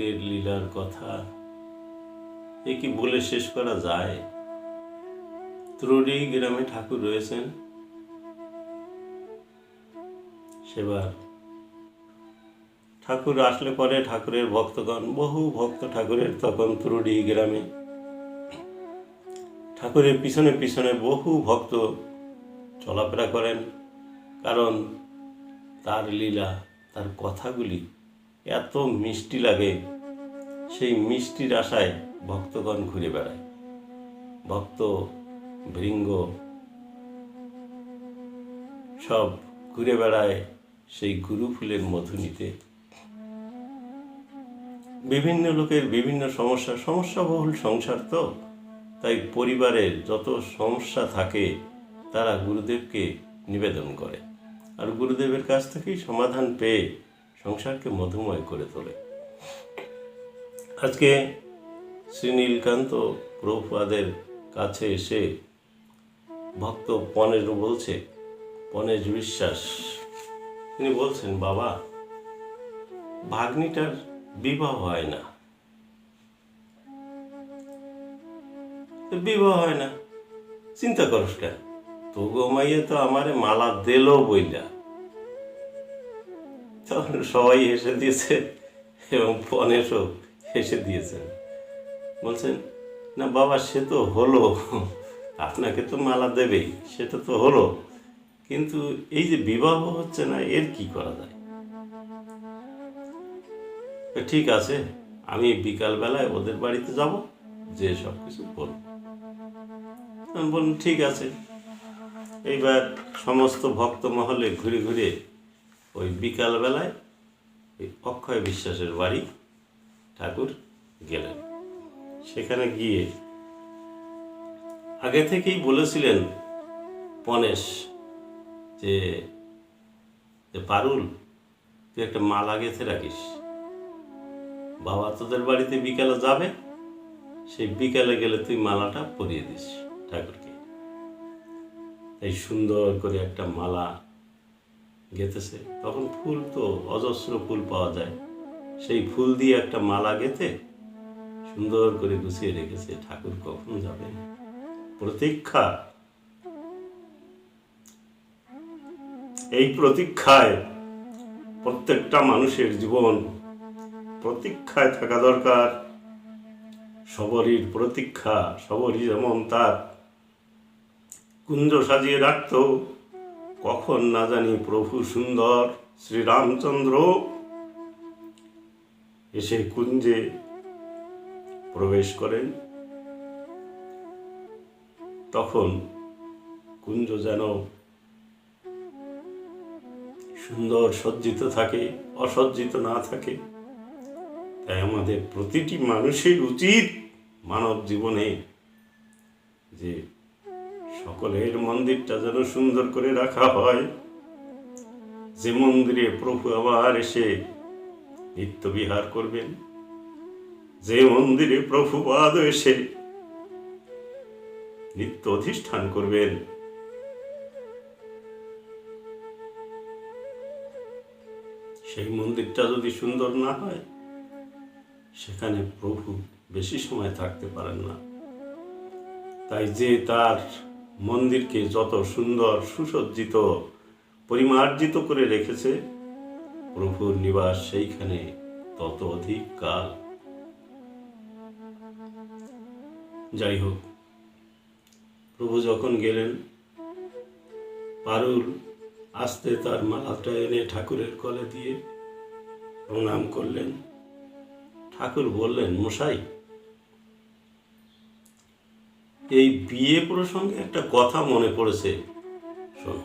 ঠাকুরের লীলার কথা। এ কি বলে শেষ করা যায়? ত্রুড়ি গ্রামে ঠাকুর রয়েছেন। সেবার ঠাকুর আসলে পরে ঠাকুরের ভক্তগণ, বহু ভক্ত ঠাকুরের তখন ত্রুড়ি গ্রামে ঠাকুরের পিছনে পিছনে বহু ভক্ত চলাফেরা করেন, কারণ তার লীলা, তার কথাগুলি এত মিষ্টি লাগে। সেই মিষ্টির আশায় ভক্তগণ ঘুরে বেড়ায়। ভক্ত ভৃঙ্গ সব ঘুরে বেড়ায় সেই গুরু ফুলের মধু নিতে বিভিন্ন লোকের বিভিন্ন সমস্যা সমস্যা বহুল সংসার তো, তাই পরিবারের যত সমস্যা থাকে, তারা গুরুদেবকে নিবেদন করে। আর গুরুদেবের কাছ থেকেই সমাধান পেয়ে সংসারকে মধুময় করে তোলে। আজকে শ্রী নীলকান্ত প্রভুপাদের কাছে এসে ভক্ত পনেজ বলছে, পনেজ বিশ্বাস, তিনি বলছেন, বাবা, ভাগ্নিটার বিবাহ হয় না। বিবাহ হয় না। চিন্তা করস কেন? তো গোমাইয়ে তো আমারে মালা দিল বইলা। তখন সবাই হেসে দিয়েছে এবং পনেশও হেসে দিয়েছেন বলছেন, না বাবা, সে তো হলো। আপনাকে তো মালা দেবেই সেটা তো হলো। কিন্তু এই যে বিবাহ হচ্ছে না, এর কি করা যায়? ঠিক আছে, আমি বিকালবেলায় ওদের বাড়িতে যাব যে সব কিছু বলব বললাম, ঠিক আছে। এইবার সমস্ত ভক্ত মহলে ঘুরে ঘুরে ওই বিকালবেলায় ওই অক্ষয় বিশ্বাসের বাড়ি ঠাকুর গেলেন। সেখানে গিয়ে আগে থেকেই বলেছিলেন পনেশ যে পারুল, তুই একটা মালা গেঁথে রাখিস। বাবা তোদের বাড়িতে বিকালে যাবে, সেই বিকালে গেলে তুই মালাটা পরিয়ে দিস ঠাকুরকে। এই সুন্দর করে একটা মালা গেঁথেছে। তখন ফুল তো অজস্র ফুল পাওয়া যায়। সেই ফুল দিয়ে একটা মালা গেঁথে সুন্দর করে গুছিয়ে রেখেছে, ঠাকুর কখন যাবে? প্রতীক্ষা। এই প্রতীক্ষায় প্রত্যেকটা মানুষের জীবন প্রতীক্ষায় থাকা দরকার। সবরই প্রতীক্ষা সবরই যেমন তার। কুঞ্জ সাজিয়ে রাখত, কখন না জানি প্রভু সুন্দর শ্রীরামচন্দ্র। এসে কুঞ্জে প্রবেশ করেন। তখন কুঞ্জ যেন সুন্দর সজ্জিত থাকে, অসজ্জিত না থাকে। তাই আমাদের প্রতিটি মানুষের উচিত মানব জীবনে যে সকলের মন্দিরটা যেন সুন্দর করে রাখা হয়। যে মন্দিরে প্রভু আবার এসে নিত্য বিহার করবেন। যে মন্দিরে প্রভুপাদ এসে নিত্য অধিষ্ঠান করবেন। সেই মন্দিরটা যদি সুন্দর না হয়, সেখানে প্রভু বেশি সময় থাকতে পারেন না। তাই যে তার মন্দিরকে যত সুন্দর সুসজ্জিত, পরিমার্জিত করে রেখেছে প্রভুর নিবাস সেইখানে তত অধিক কাল। যাই হোক প্রভু যখন গেলেন, পারুল আস্তে তার মালাটা এনে ঠাকুরের কলে দিয়ে প্রণাম করলেন। ঠাকুর বললেন, মশাই, এই বিয়ে প্রসঙ্গে একটা কথা মনে পড়েছে। শোনো,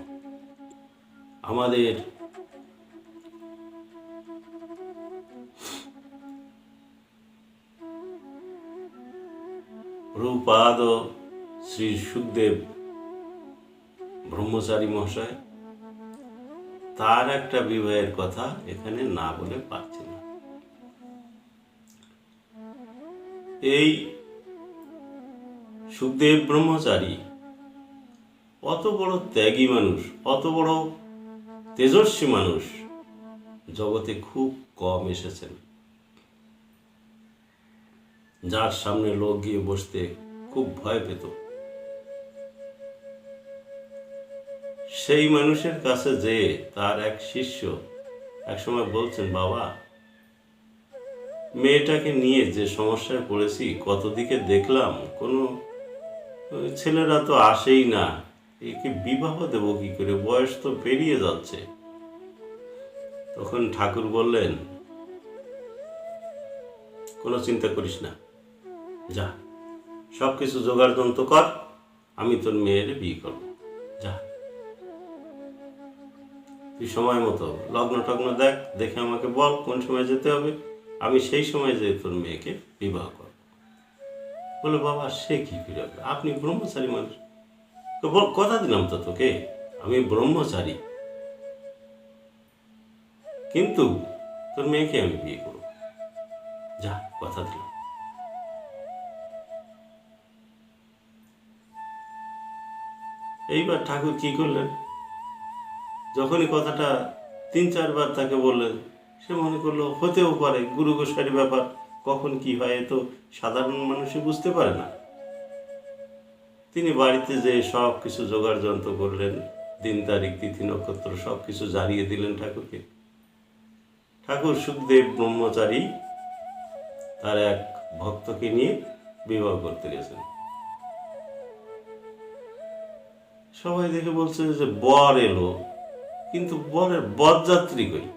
আমাদের প্রভুপাদ শ্রী সুখদেব ব্রহ্মচারী মহাশয়, তার একটা বিবাহের কথা এখানে না বলে পারছি না। এই সুখদেব ব্রহ্মচারী অত বড় ত্যাগী মানুষ, অত বড় তেজস্বী মানুষ, জগতে খুব কম এসেছেন। যার সামনে লোক গিয়ে বসতে খুব ভয় পেত। সেই মানুষের কাছে যে তার এক শিষ্য একসময় বলছেন, বাবা, মেয়েটাকে নিয়ে যে সমস্যায় পড়েছি কত দিকে দেখলাম? কোনো ছেলেরা তো আসেই না। একে বিবাহ দেবো কি করে? বয়স তো পেরিয়ে যাচ্ছে। তখন ঠাকুর বললেন, কোনো চিন্তা করিস না। যা সব কিছু জোগাড় যন্ত্র কর, আমি তোর মেয়ের বিয়ে করব। যা। তুই সময় মতো লগ্ন টগ্ন দেখ, দেখে আমাকে বল কোন সময় যেতে হবে। আমি সেই সময় যে তোর মেয়েকে বিবাহ করব। বলে, বাবা, সে কি ফিরাবে আপনি ব্রহ্মচারী মানুষ। বল, কথা দিলাম তো তোকে, আমি ব্রহ্মচারী। কিন্তু তোর মেয়েকে আমি বিয়ে করব। যা, কথা দিলাম। এইবার ঠাকুর কি করলেন? যখনই কথাটা তিন চারবার তাকে বললেন, সে মনে করল হতেও পারে গুরু গোসারি ব্যাপার কখন কি হয় তো সাধারণ মানুষই বুঝতে পারে না। তিনি বাড়িতে যে সব কিছু জোগাড় যন্ত্র করলেন, দিন তারিখ, তিথি, নক্ষত্র সব কিছু জানিয়ে দিলেন ঠাকুরকে। ঠাকুর সুখদেব ব্রহ্মচারী তার এক ভক্তকে নিয়ে বিবাহ করতে গেছেন। সবাই দেখে বলছে যে বর এলো, কিন্তু বরের বরযাত্রী কই?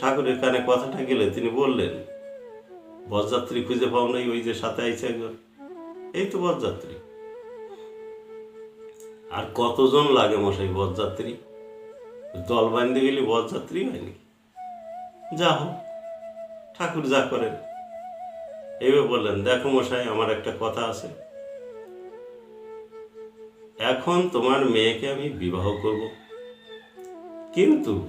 ঠাকুরের কানে কথাটা গেলে তিনি বললেন, বরযাত্রী খুঁজে পাও নাই, ওই যে সাথে আইছে একজন। এই তো বরযাত্রী। আর কতজন লাগে মশাই বরযাত্রী? দল বাঁধতে গেলে বরযাত্রী হয়নি যা হোক, ঠাকুর যা করেন। এইভাবে বললেন, দেখো মশাই, আমার একটা কথা আছে। এখন তোমার মেয়েকে আমি বিবাহ করব। কিন্তু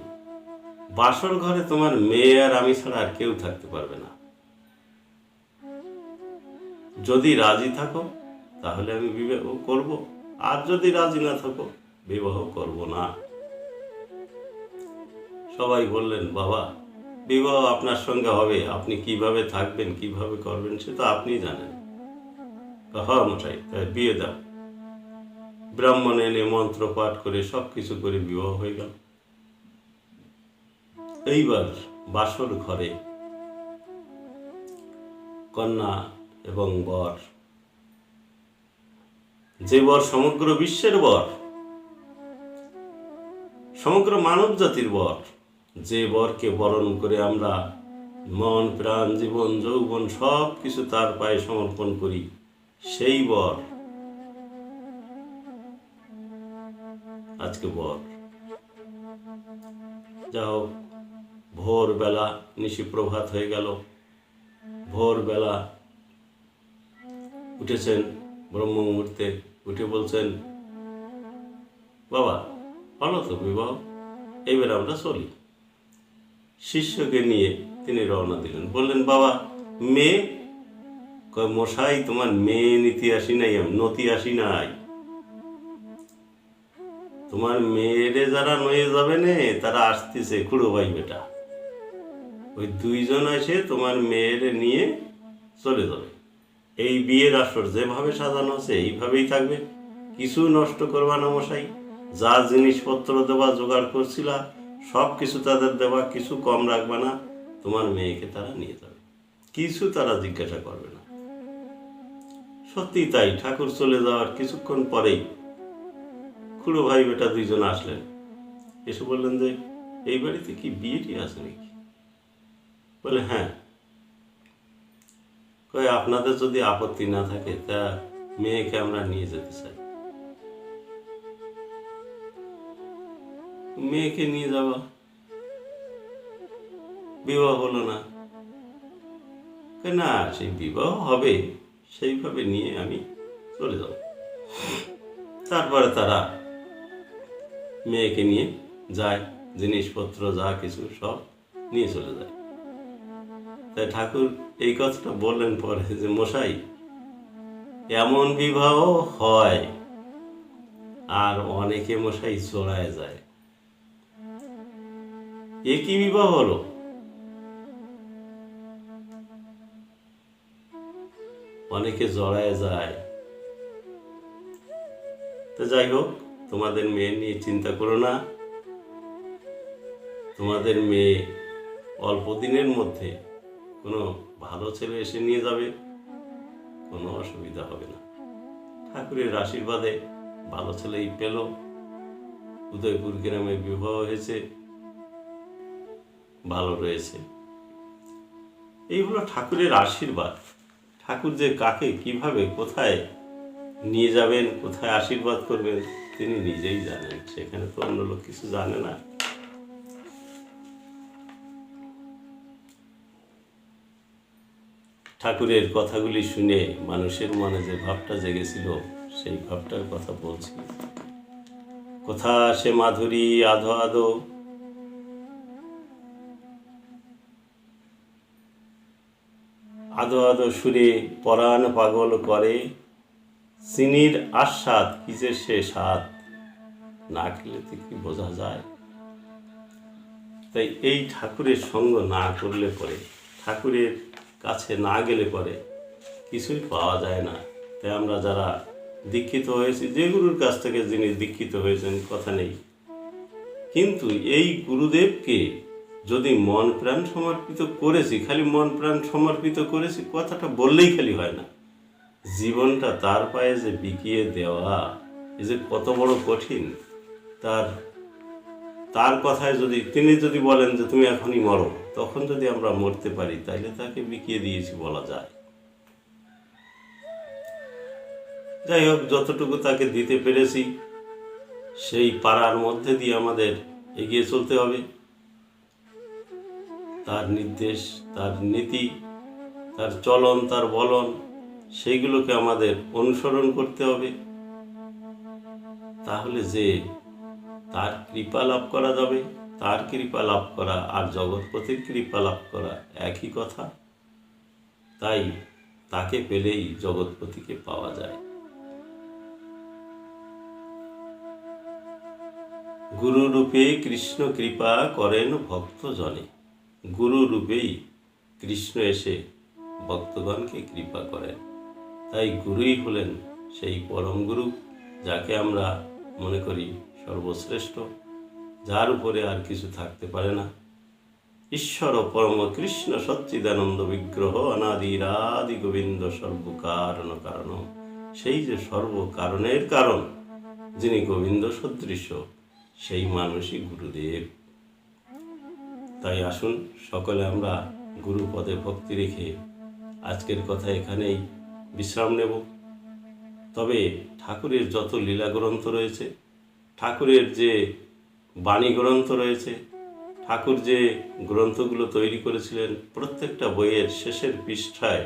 বাসর ঘরে তোমার মেয়ে আর আমি ছাড়া আর কেউ থাকতে পারবে না। যদি রাজি থাকো, তাহলে আমি বিবাহ করব। আর যদি রাজি না থাকো, বিবাহ করব না। সবাই বললেন, বাবা, বিবাহ আপনার সঙ্গে হবে। আপনি কীভাবে থাকবেন, কীভাবে করবেন সে তো আপনি জানেন। হ্যাঁ মশাই, তাই বিয়ে দাও। ব্রাহ্মণ এনে মন্ত্র পাঠ করে সব কিছু করে বিবাহ হয়ে গেল। এইবার বাসর ঘরে কন্যা এবং বর। যে বর সমগ্র বিশ্বের বর, সমগ্র মানব জাতির বর, যে বরকে বরণ করে আমরা মন, প্রাণ, জীবন, যৌবন সব কিছু তার পায়ে সমর্পণ করি, সেই বর আজকে বর যা হোক ভোরবেলা নিশি প্রভাত হয়ে গেল। ভোরবেলা উঠেছেন ব্রহ্ম মুহূর্তে উঠে বলছেন, বাবা হলো তো বিবাহ এইবার আমরা চলি। শিষ্যকে নিয়ে তিনি রওনা দিলেন। বললেন, বাবা, মেয়ে? মশাই, তোমার মেয়ে নীতি আসি নাই, নতি আসি নাই। তোমার মেয়েরে যারা নয়ে যাবে নে, তারা আসতেছে, খুড়ো ভাই বেটা। ওই দুইজন এসে তোমার মেয়েরে নিয়ে চলে যাবে। এই বিয়ের আসর যেভাবে সাজানো আছে, এইভাবেই থাকবে। কিছু নষ্ট করবা না মশাই। যা জিনিসপত্র দেওয়া জোগাড় করছিলা সব কিছু তাদের দেওয়া কিছু কম রাখবে না। তোমার মেয়েকে তারা নিয়ে যাবে। কিছু তারা জিজ্ঞাসা করবে না। সত্যি তাই, ঠাকুর চলে যাওয়ার কিছুক্ষণ পরেই খুড়ো ভাই বেটা দুইজন আসলেন। এসে বললেন যে, এই বাড়িতে কি বিয়েটি আছে নাকি? বলে হ্যাঁ। কয়, আপনাদের যদি আপত্তি না থাকে, তা মেয়েকে আমরা নিয়ে যেতে চাই। মেয়েকে নিয়ে যাওয়া? বিবাহ হলো না। না, সেই বিবাহ হবে। সেইভাবে নিয়ে আমি চলে যাব। তারপরে তারা মেয়েকে নিয়ে যায়, জিনিসপত্র, যা কিছু সব নিয়ে চলে যায়। তাই ঠাকুর এই কথাটা বললেন পরে যে, মশাই, এমন বিবাহ হয় আর অনেকে মশাই চড়ায় যায়। এ কি বিবাহ হলো? অনেকে জড়ায় যায়। তো যাই হোক তোমাদের মেয়ে নিয়ে চিন্তা করো না। তোমাদের মেয়ে অল্প দিনের মধ্যে কোনো ভালো ছেলে এসে নিয়ে যাবে, কোনো অসুবিধা হবে না। ঠাকুরের আশীর্বাদে ভালো ছেলেই পেল। উদয়পুর গ্রামে বিবাহ হয়েছে, ভালো রয়েছে। এই হলো ঠাকুরের আশীর্বাদ। ঠাকুর যে কাকে, কীভাবে, কোথায় নিয়ে যাবেন, কোথায় আশীর্বাদ করবেন তিনি নিজেই জানেন, সেখানে তো অন্য লোক কিছু জানে না। ঠাকুরের কথাগুলি শুনে মানুষের মনে যে ভাবটা জেগেছিল, সেই ভাবটার কথা বলছি। কোথা সে মাধুরী, আধো আধো? আদো আদো সুরে পরাণ পাগল করে চিনির আস্বাদ কি যে সে স্বাদ? না খেলে তো কি বোঝা যায়? তাই এই ঠাকুরের সঙ্গ না করলে পরে, ঠাকুরের কাছে না গেলে পরে কিছুই পাওয়া যায় না। তাই আমরা যারা দীক্ষিত হয়েছি, যে গুরুর কাছ থেকে যিনি দীক্ষিত হয়েছেন, কথা নেই। কিন্তু এই গুরুদেবকে যদি মন প্রাণ সমর্পিত করেছি, খালি মন প্রাণ সমর্পিত করেছি, কথাটা বললেই খালি হয় না। জীবনটা তার পায়ে যে বিকিয়ে দেওয়া এই যে কত বড় কঠিন, তার তার কথায় যদি, তিনি যদি বলেন যে তুমি এখনই মরো, তখন যদি আমরা মরতে পারি তাহলে তাকে বিকিয়ে দিয়েছি বলা যায়। যাই হোক, যতটুকু তাকে দিতে পেরেছি, সেই পাড়ার মধ্যে দিয়ে আমাদের এগিয়ে চলতে হবে। তার নির্দেশ, তার নীতি, তার চলন, তার বলন সেইগুলোকে আমাদের অনুসরণ করতে হবে। তাহলে যে তার কৃপা লাভ করা যাবে, তার কৃপা লাভ করা আর জগৎপতির কৃপা লাভ করা একই কথা। তাই তাকে পেলেই জগৎপতিকে পাওয়া যায়। গুরু রূপে কৃষ্ণ কৃপা করেন ভক্তজনে। গুরু রূপেই কৃষ্ণ এসে ভক্তগণকে কৃপা করেন। তাই গুরুই হলেন সেই পরম গুরু, যাকে আমরা মনে করি সর্বশ্রেষ্ঠ, যার উপরে আর কিছু থাকতে পারে না। ঈশ্বর পরম কৃষ্ণ সচ্চিদানন্দ বিগ্রহ অনাদিরাদি গোবিন্দ সর্বকারণ কারণ। সেই যে সর্বকারণের কারণ, যিনি গোবিন্দ সদৃশ, সেই মানুষই গুরুদেব। তাই আসুন সকলে আমরা গুরু পদে ভক্তি রেখে আজকের কথা এখানেই বিশ্রাম নেব। তবে ঠাকুরের যত লীলা গ্রন্থ রয়েছে, ঠাকুরের যে বাণী গ্রন্থ রয়েছে, ঠাকুর যে গ্রন্থগুলো তৈরি করেছিলেন, প্রত্যেকটা বইয়ের শেষের পৃষ্ঠায়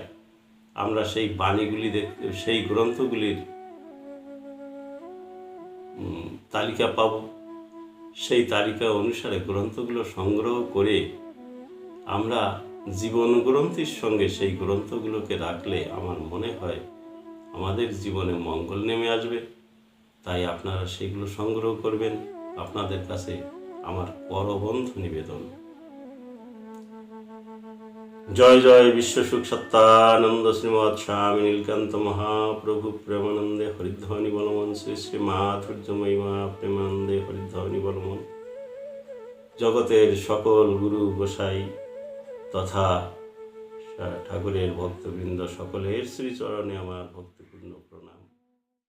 আমরা সেই বাণীগুলি দেখ, সেই গ্রন্থগুলির তালিকা পাব। সেই তালিকা অনুসারে গ্রন্থগুলো সংগ্রহ করে আমরা জীবন গ্রন্থের সঙ্গে সেই গ্রন্থগুলোকে রাখলে আমার মনে হয় আমাদের জীবনে মঙ্গল নেমে আসবে। তাই আপনারা সেগুলো সংগ্রহ করবেন। আপনাদের কাছে আমার পরবন্ধ নিবেদন। জয় জয় বিশ্ব সুখ সত্তানন্দ শ্রীমৎ স্বামী নীলকান্ত মহাপ্রভু প্রেমানন্দে হরিধ্বনি বলমন শ্রী শ্রী মাধুর্যময়ী মা প্রেমানন্দে হরিধ্বনি বলমন। জগতের সকল গুরু গোসাই তথা ঠাকুরের ভক্তবৃন্দ সকলের শ্রীচরণে আমার ভক্তিপূর্ণ